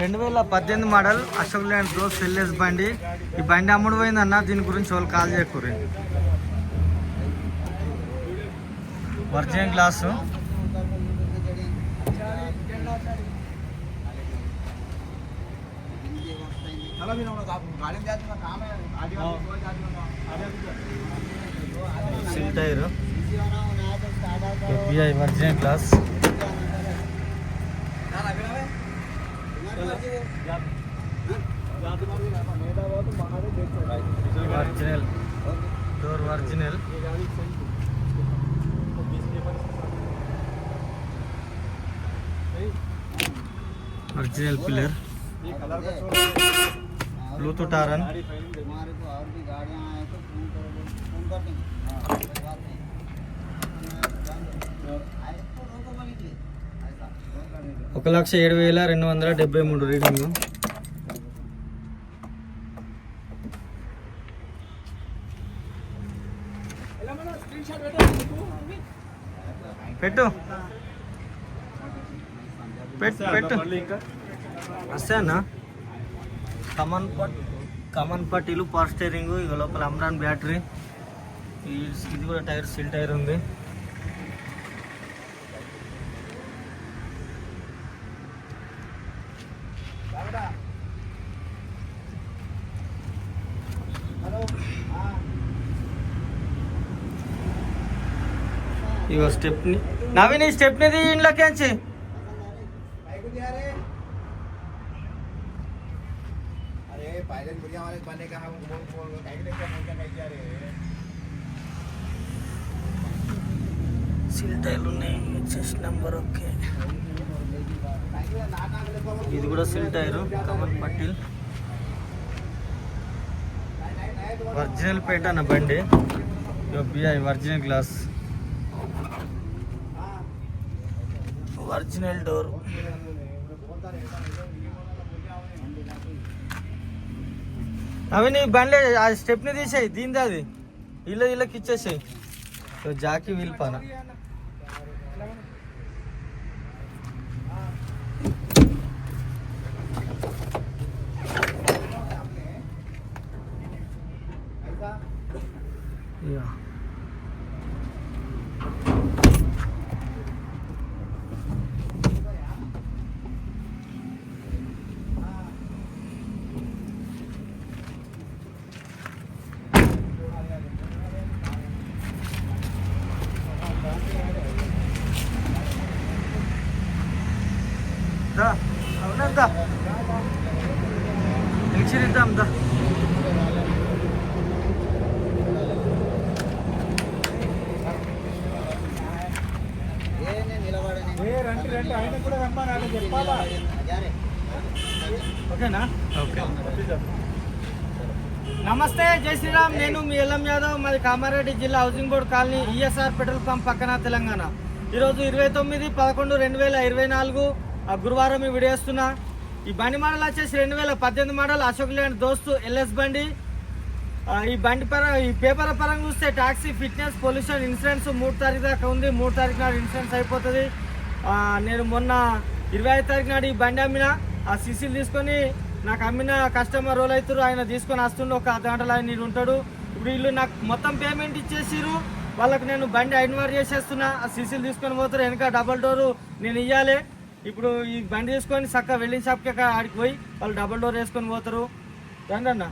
రెండు వేల పద్దెనిమిది మోడల్ అశోక్ ల్యాండ్ ప్రో సెల్లెస్ బండి. ఈ బండి అమ్ముడు పోయిందన్న దీని గురించి వాళ్ళు కాల్ చేయకూరి వర్జిన్ గ్లాసు. సిల్ tyre. Virgin glass. Original pillar blue आरन हमारे और भी गाड़ियाँ आए तो फ़ोन कर फ़ोन कर देंगे ఒక లక్ష ఏడు వేల రెండు వందల డెబ్బై మూడు రీడింగ్. పెట్టు. పెట్టు పెట్టు. వస్తే కమన్ పట్ కమన్ పట్టీలు పవర్ స్టీరింగ్ ఇక లోపల అమ్రాన్ బ్యాటరీ. ఈ- ఇది కూడా టైర్ సిల్ టైర్ ఉంది. ఇగో స్టెప్ని. నవీన్ ఈ స్టెప్నిది ఇంట్లోకించి సిల్టైలు ఉన్నాయి నెంబర్ ఓకే. ఇది కూడా సిల్ టైరు కమల్ పట్టిల్ ఒరిజినల్ పేట అన్న బండి. బిఐ ఒరిజినల్ గ్లాస్. Original door. అవి నీ బండ్లే ఆ స్టెప్ని తీసేయి దీంది అది. ఇల్లు ఇళ్ళకి ఇచ్చేసేయి. So Jackie వీల్పానా. దా అవునా దా ఇచ్చిరిద్దాం దా ये ने నిలబడని ఏ రండి రండి. ఆయన కూడా రమ్మని చెప్పాలా అరే ఓకేనా? ఓకే. నమస్తే జై శ్రీరామ్. నేను మీ ఎల్ఎం యాదవ్. మాది కామారెడ్డి జిల్లా housing board colony ESR petrol pump పక్కన తెలంగాణ. ఈరోజు ఇరవై తొమ్మిది పదకొండు రెండు వేల ఇరవై నాలుగు. గురువారం ఈ వీడియో వేస్తున్నా ఈ బండి మోడల్ వచ్చేసి రెండు వేల పద్దెనిమిది మోడల్ అశోక్ లేని దోస్తు ఎల్ఎస్ బండి. ఈ బండి పర ఈ పేపర్ పరంగా చూస్తే టాక్సీ ఫిట్నెస్ పొల్యూషన్ ఇన్సూరెన్స్ మూడు తారీఖు దాకా ఉంది. మూడు తారీఖు నాడు ఇన్సూరెన్స్ అయిపోతుంది. నేను మొన్న ఇరవై ఐదు తారీఖు నాడు ఈ బండి అమ్మిన. ఆ సీసీలు తీసుకొని నాకు అమ్మిన కస్టమర్ రోల్ అవుతారు ఆయన తీసుకొని వస్తుండే. ఒక అర్ధ గంటలో ఆయన ఉంటాడు. ఇప్పుడు వీళ్ళు నాకు మొత్తం పేమెంట్ ఇచ్చేసిరు వాళ్ళకి నేను బండి ఐన్వార్ చేసేస్తున్నా. ఆ సీసీలు తీసుకొని పోతారు వెనక డబల్ డోరు నేను ఇవ్వాలి ఇప్పుడు ఈ బండి తీసుకొని చక్కగా వెల్డింగ్ షాప్కి ఆడికి పోయి వాళ్ళు డబల్ డోర్ వేసుకొని పోతారు రండి అన్న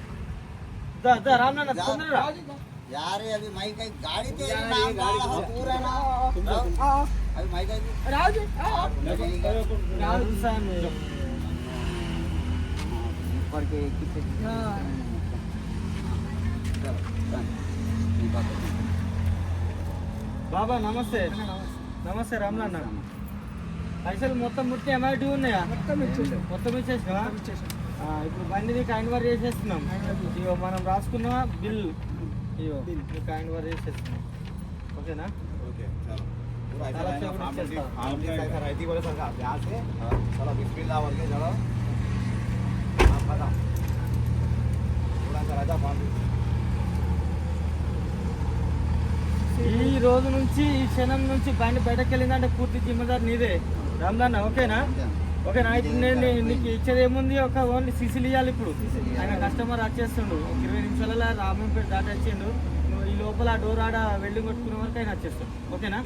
దా దా రామన్న తొందరగా రా. यार अभी माई का गाड़ी तो ये नाम गाड़ा हो पूरा ना अभी माई का రాదు స్వామి. ऊपर के कितने బాబా నమస్తే నమస్తే రామలన్న పైసలు మొత్తం ముట్టి ఎంఐటీ ఉన్నాయా మొత్తం ఇచ్చేసాం మొత్తం ఇచ్చేసినా ఇప్పుడు బండిది కైన్వర్ చేసేస్తున్నాం ఇగో మనం రాసుకున్న బిల్ ఇగో కైన్వర్ చేసేస్తున్నాం ఓకేనా ओके चलो पूरा सारा ऐसा चौकड़ी फैमिली चलता। फैमिली ऐसा रहती बोले सरकार यहाँ से चलो बिस्मिल्लाह बोल के चलो आप बताओ थोड़ा सा राजा फैमिली ఈ రోజు నుంచి ఈ క్షణం నుంచి బండి బయటకు వెళ్ళిందంటే పూర్తి జిమ్మదారు నీదే రామ్దాన్న ఓకేనా? ఓకేనా? ఇప్పుడు నేను నీకు ఇచ్చేది ఏముంది ఒక ఓన్లీ సిసిల్ ఇవ్వాలి ఇప్పుడు. ఆయన కస్టమర్ వచ్చేస్తుండు. ఒక ఇరవై నిమిషాలలో రామంపేట దాటి వచ్చిండు. నువ్వు ఈ లోపల ఆ డోర్ ఆడ వెల్డింగ్ కొట్టుకునే వరకు ఆయన వచ్చేస్తాడు. ఓకేనా?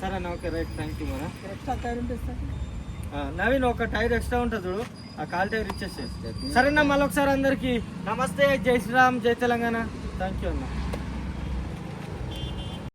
సరే అన్న ఓకే రైట్. థ్యాంక్ యూ మన ఎక్స్ట్రా టైర్ ఇస్తా. నవీన్ ఒక టైర్ ఎక్స్ట్రా ఉంటుంది చూడు. ఆ కాల్ టైర్ ఇచ్చేసే సరేనా మళ్ళీ ఒకసారి అందరికి నమస్తే. జై శ్రీరామ్ జై తెలంగాణ. థ్యాంక్ యూ అన్న.